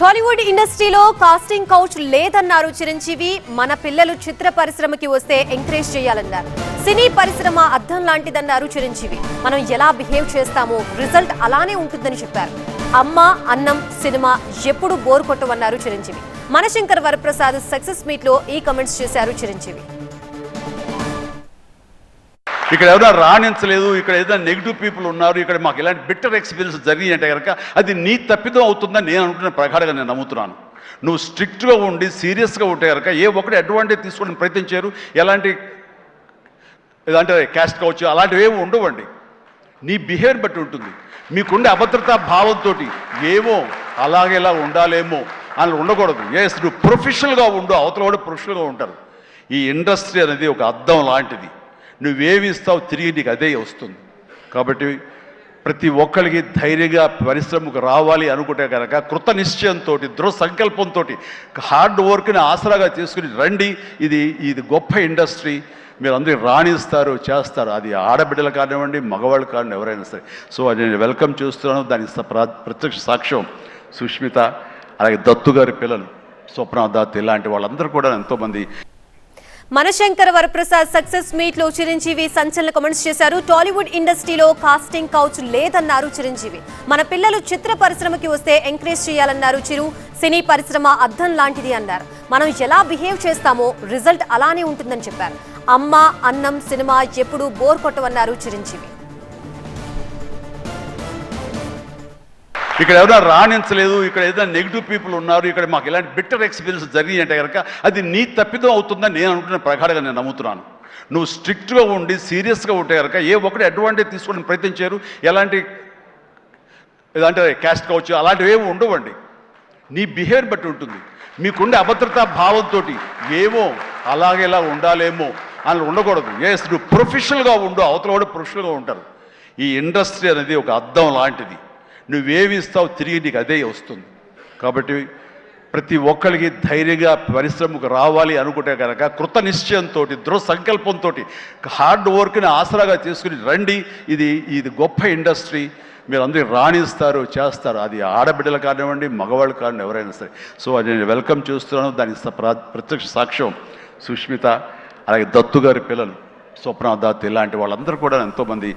టాలీవుడ్ ఇండస్ట్రీలో casting couch లేదన్నారు చిరంజీవి. మన పిల్లలు చిత్ర పరిశ్రమకి వస్తే ఎంకరేజ్ చేయాలన్నారు. సినీ పరిశ్రమ అర్థం లాంటిదన్నారు చిరంజీవి. మనం ఎలా బిహేవ్ చేస్తామో రిజల్ట్ అలానే ఉంటుందని చెప్పారు. అమ్మ అన్నం సినిమా ఎప్పుడు బోర్ కొట్టవన్నారు చిరంజీవి. మనశంకర్ వరప్రసాద్ సక్సెస్ మీట్లో ఈ కమెంట్స్ చేశారు చిరంజీవి. ఇక్కడ ఎవరైనా రాణించలేదు ఇక్కడ ఏదైనా నెగిటివ్ పీపుల్ ఉన్నారు ఇక్కడ మాకు ఇలాంటి బిట్టర్ ఎక్స్పీరియన్స్ జరిగి అంటే కనుక అది నీ తప్పిదం అవుతుందని నేను అనుకున్న ప్రకారంగా నేను నమ్ముతున్నాను. నువ్వు స్ట్రిక్ట్గా ఉండి సీరియస్గా ఉంటే కనుక ఏ ఒక్కటి అడ్వాంటేజ్ తీసుకోవడానికి ప్రయత్నం చేయరు. ఎలాంటి అంటే క్యాస్ట్ కావచ్చు అలాంటివి ఏమి ఉండవండి. నీ బిహేవియర్ బట్టి ఉంటుంది. మీకుండే అభద్రతా భావంతో ఏమో అలాగే ఇలా ఉండాలేమో అని ఉండకూడదు. ఎస్ నువ్వు ప్రొఫెషనల్గా ఉండు అవతల కూడా ప్రొఫెషనల్గా ఉంటారు. ఈ ఇండస్ట్రీ అనేది ఒక అద్దం లాంటిది. నువ్వేమి ఇస్తావు తిరిగి నీకు అదే వస్తుంది. కాబట్టి ప్రతి ఒక్కరికి ధైర్యంగా పరిశ్రమకు రావాలి అనుకుంటే కనుక కృత నిశ్చయంతో దృఢ సంకల్పంతో హార్డ్ వర్క్ని ఆసరాగా తీసుకుని రండి. ఇది ఇది గొప్ప ఇండస్ట్రీ. మీరు అందరూ రాణిస్తారు చేస్తారు. అది ఆడబిడ్డలు కానివ్వండి మగవాళ్ళు కానివ్వండి ఎవరైనా సరే. సో అది నేను వెల్కమ్ చేస్తున్నాను. దానికి ప్రత్యక్ష సాక్ష్యం సుష్మిత అలాగే దత్తు గారి పిల్లలు స్వప్న దత్ ఇలాంటి వాళ్ళందరూ కూడా ఎంతోమంది మనశంకర్ వరప్రసాద్ సక్సెస్ మీట్లో చిరంజీవి సంచలన కమెంట్స్ చేశారు. టాలీవుడ్ ఇండస్ట్రీలో కాస్టింగ్ కౌచ్ లేదన్నారు చిరంజీవి. మన పిల్లలు చిత్ర పరిశ్రమకి వస్తే ఎంకరేజ్ చేయాలన్నారు చిరు. సినీ పరిశ్రమ అద్దం లాంటిది అన్నారు. మనం ఎలా బిహేవ్ చేస్తామో రిజల్ట్ అలానే ఉంటుందని చెప్పారు. అమ్మ అన్నం సినిమా ఎప్పుడు బోర్ కొట్టవన్నారు చిరంజీవి. ఇక్కడ ఎవరైనా రాణించలేదు ఇక్కడ ఏదైనా నెగిటివ్ పీపుల్ ఉన్నారు ఇక్కడ మాకు ఇలాంటి బిట్టర్ ఎక్స్పీరియన్స్ జరిగినాయి అంటే కనుక అది నీ తప్పిదం అవుతుందని నేను అనుకున్న ప్రకారంగా నేను నమ్ముతున్నాను. నువ్వు స్ట్రిక్ట్గా ఉండి సీరియస్గా ఉంటే కనుక ఏ ఒక్కటి అడ్వాంటేజ్ తీసుకోవడానికి ప్రయత్నించారు ఎలాంటి అంటే క్యాస్ట్ కావచ్చు అలాంటివి ఏమి ఉండవండి. నీ బిహేవియర్ బట్టి ఉంటుంది. మీకుండే అభద్రతా భావంతో ఏమో అలాగే ఇలా ఉండాలేమో అని ఉండకూడదు. ఎస్ నువ్వు ప్రొఫెషనల్గా ఉండు అవతల కూడా ప్రొఫెషనల్గా ఉంటారు. ఈ ఇండస్ట్రీ అనేది ఒక అద్దం లాంటిది. నువ్వేమి ఇస్తావు తిరిగి నీకు అదే వస్తుంది. కాబట్టి ప్రతి ఒక్కరికి ధైర్యంగా పరిశ్రమకు రావాలి అనుకుంటే కనుక కృత నిశ్చయంతో దృఢ సంకల్పంతో హార్డ్ వర్క్ని ఆసరాగా తీసుకుని రండి. ఇది ఇది గొప్ప ఇండస్ట్రీ. మీరు అందరికి రాణిస్తారు చేస్తారు. అది ఆడబిడ్డలు కానివ్వండి మగవాళ్ళు కానివ్వండి ఎవరైనా సరే. సో అది నేను వెల్కమ్ చేస్తున్నాను. దానికి ప్ర- ప్రత్యక్ష సాక్ష్యం సుష్మిత అలాగే దత్తు గారి పిల్లలు స్వప్న దత్ ఇలాంటి వాళ్ళందరూ కూడా ఎంతోమంది